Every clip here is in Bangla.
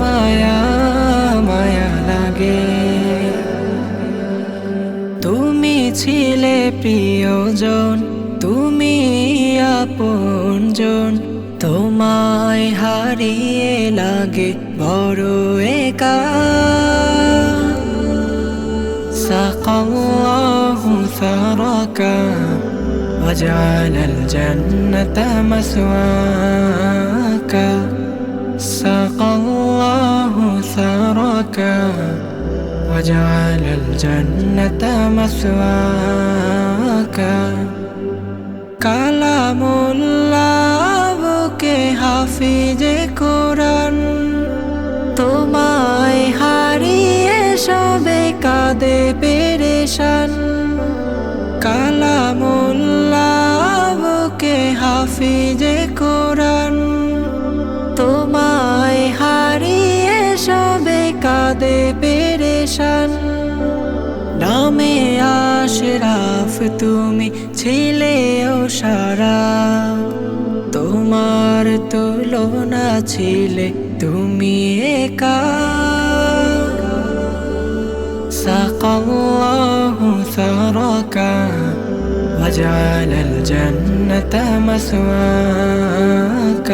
মায়া মায়া লাগে তুমি ছিলে প্রিয়জন তুমি আপনজন তোমায় হারিয়ে লাগে বড় একা سقى الله ثرك وجعل الجنة مسواك سقى الله ثرك وجعل الجنة مسواك كلام الله বুকে হাফিজে কোরআন তোমায় হারিয়ে সবে কাঁদে পেরেশান কালামুল্লাহকে হাফিজে কোরআন কাঁদে পেরেশান নামে আশরাফ তুমি ছিলে ও সারা তোমার তুলনা ছিলে তুমি একা سقى الله ثرك وجعل الجنة مسواك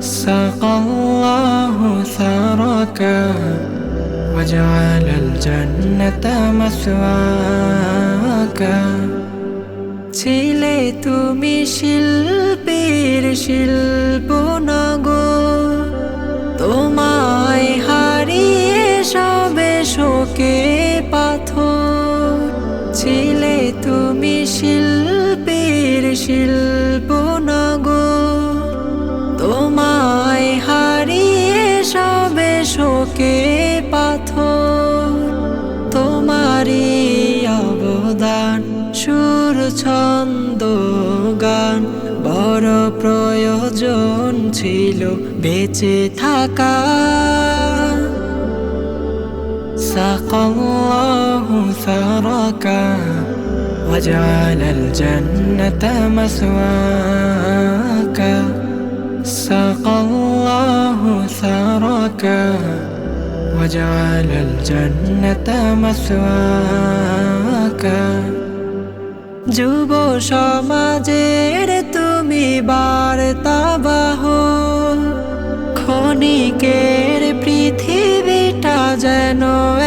سقى الله ثرك وجعل الجنة مسواك ছিলে তুমি শিল্পীর শিল্প নগর তোমায় হারিয়ে সবে শোকে পাথর ছিলে তুমি শিল্পীর শিল্প নগর তোমায় হারিয়ে সবে শোকে অবদান সুর ছন্দ গান বড় প্রয়োজন ছিল বেঁচে থাকা سقى الله ثرك وجعل الجنة مسواك سقى الله ثرك وجعل الجنة مسواك যুব সমাজের তুমি বার্তাবাহ ক্ষণিকের পৃথিবীটা যেন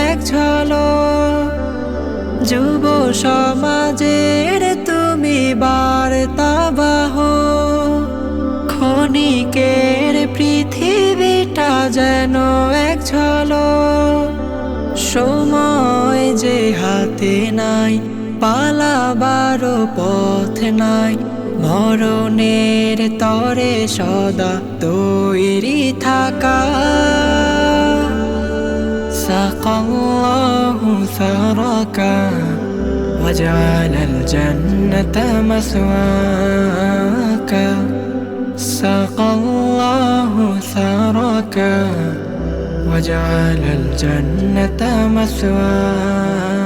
এক ঝলক যুব সমাজের তুমি বার্তাবাহ ক্ষণিকের পৃথিবীটা যেন হাতে নাই পালাবার পথ নাই মরণের তরে সদা তৈরি থাকা سقى الله ثرك وجعل الجنة مسواك سقى الله ثرك وجعل الجنة مسواك